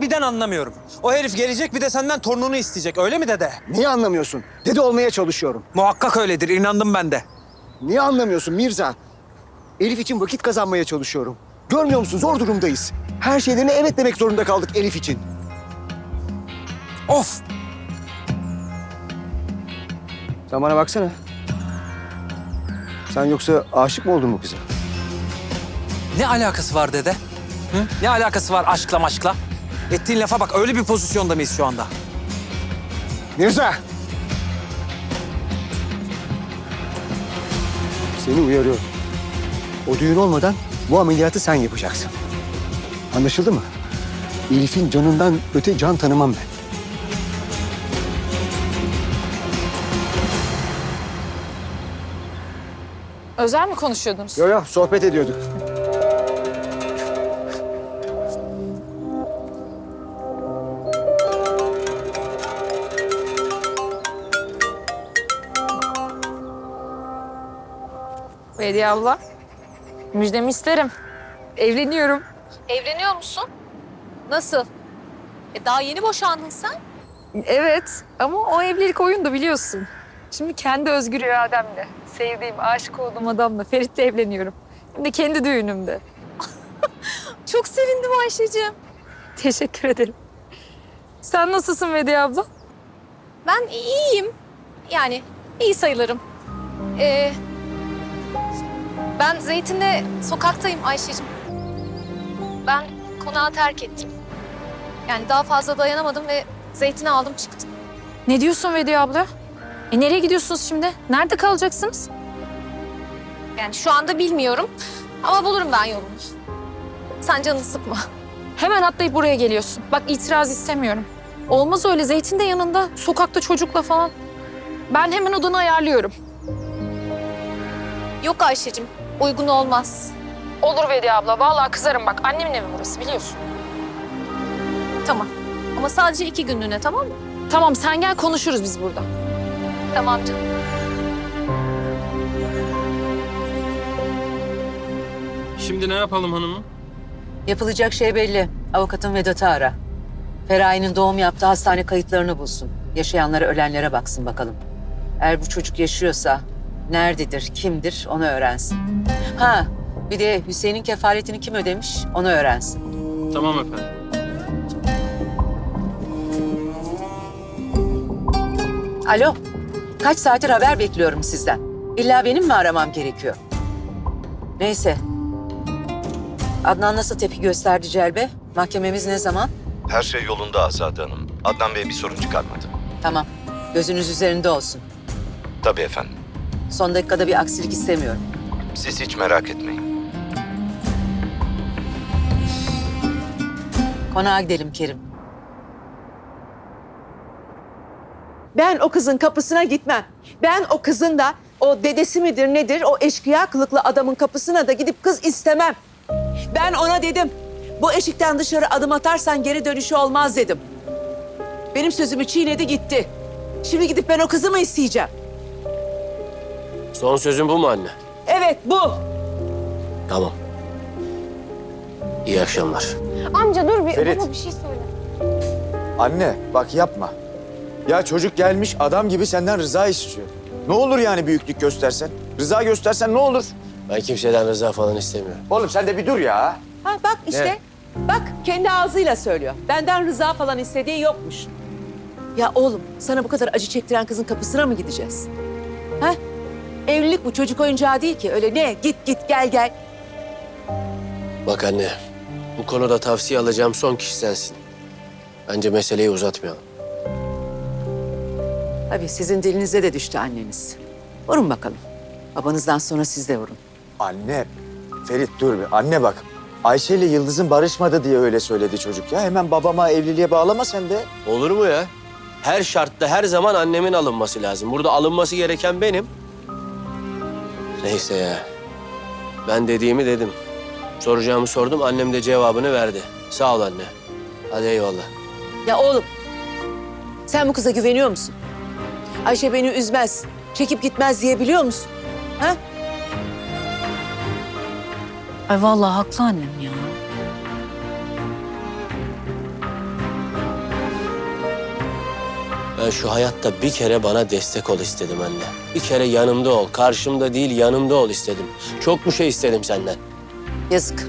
birden anlamıyorum. O herif gelecek bir de senden torununu isteyecek öyle mi dede? Niye anlamıyorsun? Dede olmaya çalışıyorum. Muhakkak öyledir inandım ben de. Niye anlamıyorsun Mirza? Elif için vakit kazanmaya çalışıyorum. Görmüyor musun? Zor durumdayız. Her şeylerine evet demek zorunda kaldık Elif için. Of! Sen bana baksana. Sen yoksa aşık mı oldun bu kıza? Ne alakası var dede? Hı? Ne alakası var aşkla maşkla? Ettiğin lafa bak öyle bir pozisyonda mıyız şu anda? Mirza! Seni uyarıyorum. O düğün olmadan bu ameliyatı sen yapacaksın. Anlaşıldı mı? Elif'in canından öte can tanımam ben. Özel mi konuşuyordunuz? Yo yo sohbet ediyorduk. Bediye abla. Müjdemi isterim. Evleniyorum. Evleniyor musun? Nasıl? E daha yeni boşandın sen. Evet ama o evlilik oyundu biliyorsun. Şimdi kendi özgür irademle, sevdiğim, aşık olduğum adamla Ferit'le evleniyorum. Hem de kendi düğünümde. Çok sevindim Ayşe'ciğim. Teşekkür ederim. Sen nasılsın Bediye abla? Ben iyiyim. Yani iyi sayılırım. Ee, ben Zeytin'le sokaktayım Ayşe'cim. Ben konağı terk ettim. Yani daha fazla dayanamadım ve Zeytin'i aldım çıktım. Ne diyorsun Bediye abla? E nereye gidiyorsunuz şimdi? Nerede kalacaksınız? Yani şu anda bilmiyorum ama bulurum ben yolumu. Sen canını sıkma. Hemen atlayıp buraya geliyorsun. Bak itiraz istemiyorum. Olmaz öyle. Zeytin de yanında. Sokakta çocukla falan. Ben hemen odanı ayarlıyorum. Yok Ayşe'cim uygun olmaz. Olur Vedi abla. Vallahi kızarım bak. Annemin evi burası biliyorsun. Tamam. Ama sadece iki günlüğüne tamam mı? Tamam sen gel konuşuruz biz burada. Tamam canım. Şimdi ne yapalım hanımım? Yapılacak şey belli. Avukatın Vedat'ı ara. Feraye'nin doğum yaptığı hastane kayıtlarını bulsun. Yaşayanlara, ölenlere baksın bakalım. Eğer bu çocuk yaşıyorsa nerededir, kimdir onu öğrensin. Ha, bir de Hüseyin'in kefaletini kim ödemiş onu öğrensin. Tamam efendim. Alo, kaç saattir haber bekliyorum sizden. İlla benim mi aramam gerekiyor? Neyse. Adnan nasıl tepki gösterdi Celbe? Mahkememiz ne zaman? Her şey yolunda Azade Hanım. Adnan Bey bir sorun çıkarmadı. Tamam. Gözünüz üzerinde olsun. Tabii efendim. Son dakikada bir aksilik istemiyorum. Siz hiç merak etmeyin. Konağa gidelim Kerim. Ben o kızın kapısına gitmem. Ben o kızın da o dedesi midir nedir o eşkıya kılıklı adamın kapısına da gidip kız istemem. Ben ona dedim. Bu eşikten dışarı adım atarsan geri dönüşü olmaz dedim. Benim sözümü çiğnedi gitti. Şimdi gidip ben o kızı mı isteyeceğim? Son sözün bu mu anne? Evet bu. Tamam. İyi akşamlar. Amca dur bir Ferit. bana bir şey söyle. Anne bak yapma. Ya çocuk gelmiş adam gibi senden rıza istiyor. Ne olur yani büyüklük göstersen. Rıza göstersen ne olur? Ben kimseden rıza falan istemiyorum. Oğlum sen de bir dur ya. Ha bak işte. Bak kendi ağzıyla söylüyor. Benden rıza falan istediği yokmuş. Ya oğlum sana bu kadar acı çektiren kızın kapısına mı gideceğiz? Ha? Evlilik bu çocuk oyuncağı değil ki. Öyle ne git git gel gel. Bak anne, bu konuda tavsiye alacağım son kişi sensin. Bence meseleyi uzatmayalım. Tabii sizin dilinize de düştü anneniz. Vurun bakalım. Babanızdan sonra siz de vurun. Anne, Ferit dur bir. Anne bak. Ayşe ile Yıldız'ın barışmadı diye öyle söyledi çocuk ya. Hemen babama evliliğe bağlama sen de. Olur mu ya? Her şartta her zaman annemin alınması lazım. Burada alınması gereken benim. Neyse ya. Ben dediğimi dedim. Soracağımı sordum, annem de cevabını verdi. Sağ ol anne. Hadi eyvallah. Ya oğlum sen bu kıza güveniyor musun? Ayşe beni üzmez, çekip gitmez diye biliyor musun? Ha? Ay vallahi haklı annem ya. Ben şu hayatta bir kere bana destek ol istedim anne. Bir kere yanımda ol. Karşımda değil yanımda ol istedim. Çok mu şey istedim senden? Yazık.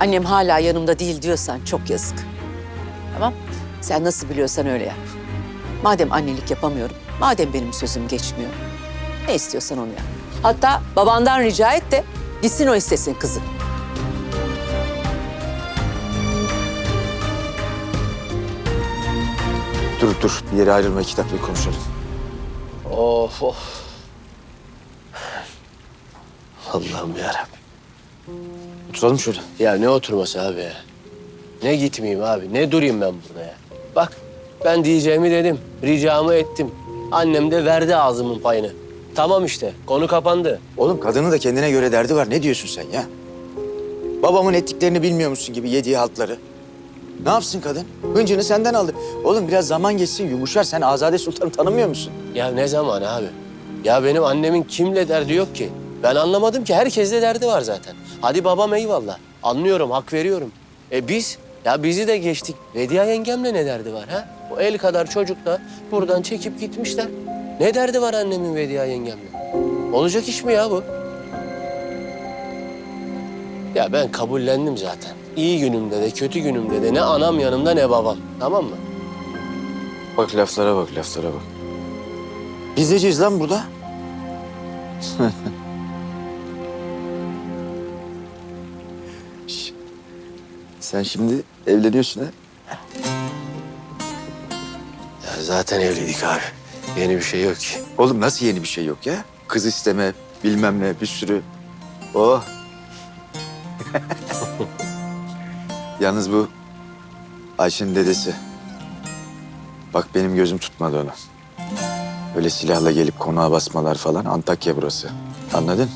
Annem hala yanımda değil diyorsan çok yazık. Tamam? Sen nasıl biliyorsan öyle yap. Madem annelik yapamıyorum, madem benim sözüm geçmiyor. Ne istiyorsan onu yap. Hatta babandan rica et de gitsin o istesin kızı. Dur dur bir yere ayrılma iki dakika konuşalım. Of of. Allah'ım yarabbim. Oturalım şöyle. Ya ne oturması abi ya? Ne gitmeyeyim abi? Ne durayım ben burada ya? Bak ben diyeceğimi dedim. Ricamı ettim. Annem de verdi ağzımın payını. Tamam işte. Konu kapandı. Oğlum kadının da kendine göre derdi var. Ne diyorsun sen ya? Babamın ettiklerini bilmiyor musun gibi yediği haltları. Ne yapsın kadın? Hıncını senden aldı. Oğlum biraz zaman geçsin yumuşar. Sen Azade Sultan'ı tanımıyor musun? Ya ne zaman abi? Ya benim annemin kimle derdi yok ki. Ben anlamadım ki herkesle derdi var zaten. Hadi babam eyvallah. Anlıyorum, hak veriyorum. E biz? Ya bizi de geçtik. Vediye yengemle ne derdi var ha? O el kadar çocukla buradan çekip gitmişler. Ne derdi var annemin Vediye yengemle? Olacak iş mi ya bu? Ya ben kabullendim zaten. İyi günümde de kötü günümde de ne anam yanımda ne babam. Tamam mı? Bak laflara bak, laflara bak. Biz neciyiz lan burada? Şş, Sen şimdi evleniyorsun ha? Ya zaten evliydik abi. Yeni bir şey yok ki. Oğlum nasıl yeni bir şey yok ya? Kız isteme, bilmem ne, bir sürü. Oh. Yalnız bu Ayşe'nin dedesi. Bak benim gözüm tutmadı onu. Öyle silahla gelip konağa basmalar falan Antakya burası. Anladın?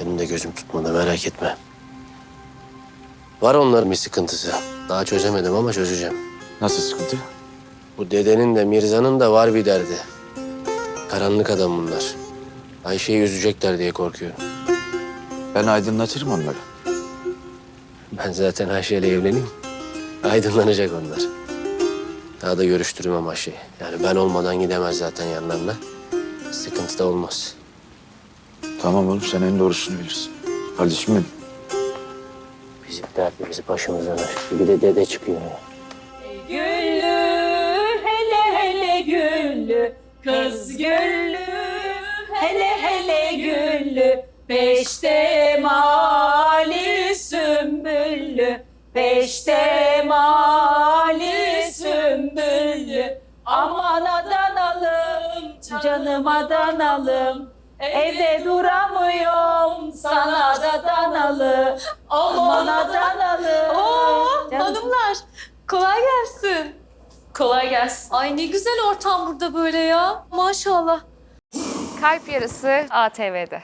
Benim de gözüm tutmadı merak etme. Var onların bir sıkıntısı. Daha çözemedim ama çözeceğim. Nasıl sıkıntı? Bu dedenin de Mirza'nın da var bir derdi. Karanlık adam bunlar. Ayşe'yi üzecekler diye korkuyorum. Ben aydınlatırım onları. Ben zaten Ayşe'yle evleneyim. Aydınlanacak onlar. Daha da görüştürmem Ayşe'yi. Yani ben olmadan gidemez zaten yanlarına. Sıkıntı da olmaz. Tamam oğlum sen en doğrusunu bilirsin. Kardeşim benim. Bizim dertimizi başımızdan aşk. Bir de dede çıkıyor ya. Güllü hele hele güllü kız güllü hele hele güllü beşte Evde duramıyorum sana da danalı aman adanalım Oo, Canım. hanımlar kolay gelsin. Kolay gelsin. Ay ne güzel ortam burada böyle ya. Maşallah. Kalp Yarısı ATV'de.